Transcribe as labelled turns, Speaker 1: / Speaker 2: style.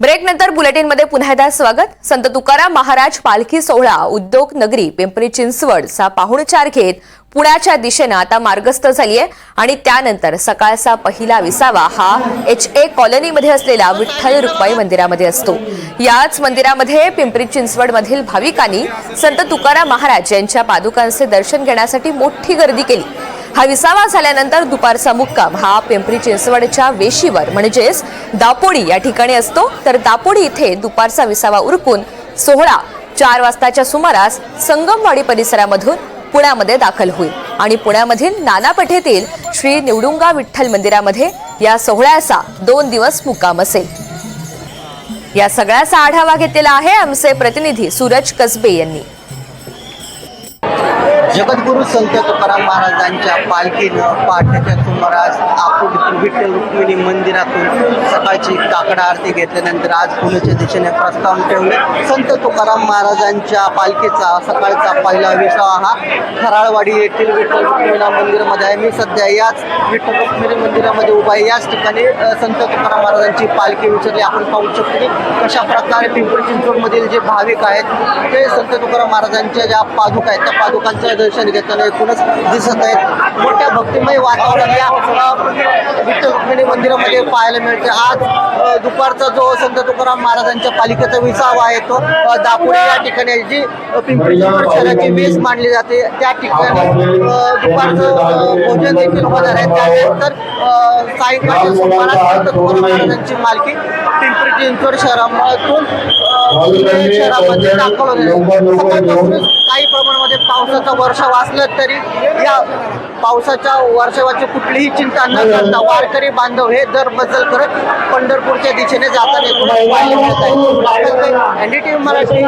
Speaker 1: Break नंतर बुलेटिनमध्ये पुन्हा एकदा स्वागत. संत तुकाराम महाराज पालखी सोहळा उद्योग नगरी पिंपरी चिंचवडचा पाहुणचार घेत पुण्याच्या दिशेनं आता मार्गस्थ झालीये. आणि त्यानंतर सकाळचा पहिला विसावा हा एच ए कॉलनीमध्ये असलेल्या विठ्ठल रुक्माई मंदिरामध्ये असतो. याच मंदिरामध्ये पिंपरी चिंचवडमधील भाविकांनी संत तुकाराम महाराज यांच्या पादुकांचे दर्शन घेण्यासाठी मोठी गर्दी केली. हा विसावा झाल्यानंतर दुपारचा मुक्काम. हा पिंपरी चिंचवडच्या वेशीवर. म्हणजेच दापोडी या ठिकाणी असतो. तर दापोडी इथे दुपारचा विसावा उरकून सोहळा चार वाजताच्या सुमारास संगमवाडी परिसरामधून पुण्यामध्ये दाखल होईल. आणि पुण्यामधील नानापेठेतील श्री निवडुंगा विठ्ठल मंदिरामध्ये या सोहळ्याचा दोन दिवस मुक्काम असेल. या सगळ्याचा आढावा घेतलेला आहे आमचे प्रतिनिधी सूरज कसबे यांनी.
Speaker 2: जगद्गुरु संत तुकाराम महाराजांच्या पालखीनं पहाटेच्या सुमारास आपण विठ्ठल रुक्मिणी मंदिरातून सकाळची काकडा आरती घेतल्यानंतर आज पुण्याच्या दिशेने प्रस्थान ठेवले. संत तुकाराम महाराजांच्या पालखीचा सकाळचा पहिला विसावा हा खराळवाडी येथील विठ्ठल रुक्मिणी मंदिरामध्ये आहे. मी सध्या याच विठ्ठल रुक्मिणी मंदिरामध्ये उभा आहे. याच ठिकाणी संत तुकाराम महाराजांची पालखी विचारली आपण पाहू शकतो की कशा प्रकारे पिंपरी चिंचवडमधील जे भाविक आहेत ते संत तुकाराम महाराजांच्या ज्या पादुका आहेत त्या पादुकांचं दर्शन घेताना एकूणच दिसत आहेत. मोठ्या भक्तिमय वातावरण या विठ्ठल रुक्मिणी मंदिरामध्ये पाहायला मिळते. आज दुपारचा जो संत तुकाराम महाराजांच्या पालिकेचा विसावा आहे तो दापोडी या ठिकाणी जी पिंपरी चिंचवड शहराची वेस मानली जाते. त्या ठिकाणी दुपारचं भोजन देखील होणार आहे. त्यानंतर सायंकाळच्या सुमारास संत तुकाराम महाराजांची मालकी पिंपरी चिंचवड शहरामधून शहरामध्ये सकाळपासूनच काही प्रमाणामध्ये पावसाचा वर्षाव असला तरी या पावसाच्या वर्षावाची कुठलीही चिंता न करता वारकरी बांधव हे दर बदल करत पंढरपूरच्या दिशेने जाताना एनडीटीव्ही मराठी.